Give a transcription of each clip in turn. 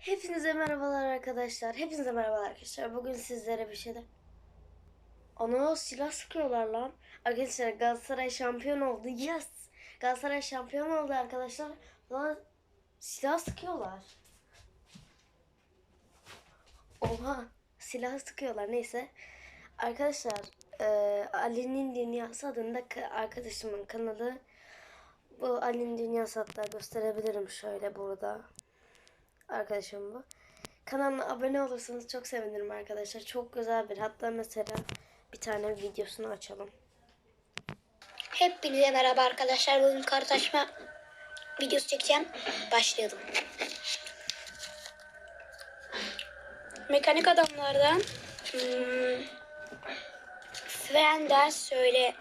Hepinize merhabalar arkadaşlar. Hepinize merhabalar arkadaşlar. Bugün sizlere bir şeyde... Ana silah sıkıyorlar lan. Arkadaşlar Galatasaray şampiyon oldu. Yes. Galatasaray şampiyon oldu arkadaşlar. Lan silah sıkıyorlar. Oha. Silah sıkıyorlar. Neyse. Arkadaşlar e, Ali'nin Dünyası adında ka- arkadaşımın kanalı. Bu Ali'nin Dünyası hatta gösterebilirim şöyle burada arkadaşım bu. Kanalına abone olursanız çok sevinirim arkadaşlar. Çok güzel bir hatta mesela bir tane videosunu açalım. Hepinize merhaba arkadaşlar. Bugün kartaşma videosu çekeceğim. Başlayalım. Mekanik adamlardan hmm, Frender söyle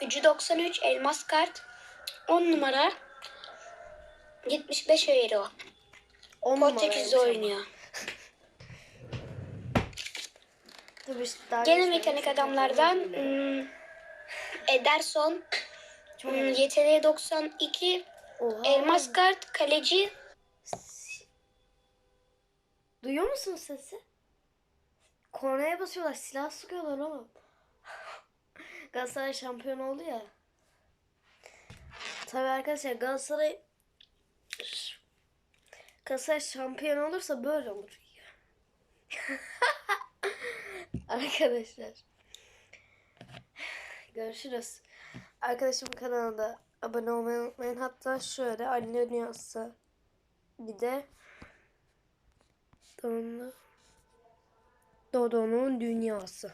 gücü 93 elmas kart 10 numara 75 euro. 10 Portekiz'de oynuyor. İşte daha Gene mekanik adamlardan hmm, Ederson Çok hmm, yeteneği 92 Oha. elmas kart kaleci Duyuyor musun sesi? Kornaya basıyorlar. Silah sıkıyorlar oğlum. Galatasaray şampiyon oldu ya. Tabii arkadaşlar Galatasaray Galatasaray şampiyon olursa böyle olur. arkadaşlar. Görüşürüz. Arkadaşımın kanalında abone olmayı unutmayın. Hatta şöyle anne dünyası bir de Dodo. Dodo'nun dünyası.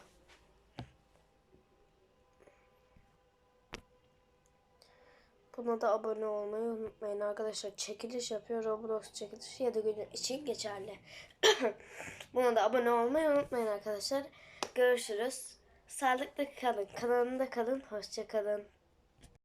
Buna da abone olmayı unutmayın arkadaşlar. Çekiliş yapıyor. Roblox çekilişi 7 gün için geçerli. Buna da abone olmayı unutmayın arkadaşlar. Görüşürüz. Sağlıklı kalın. Kanalımda kalın. Hoşça kalın.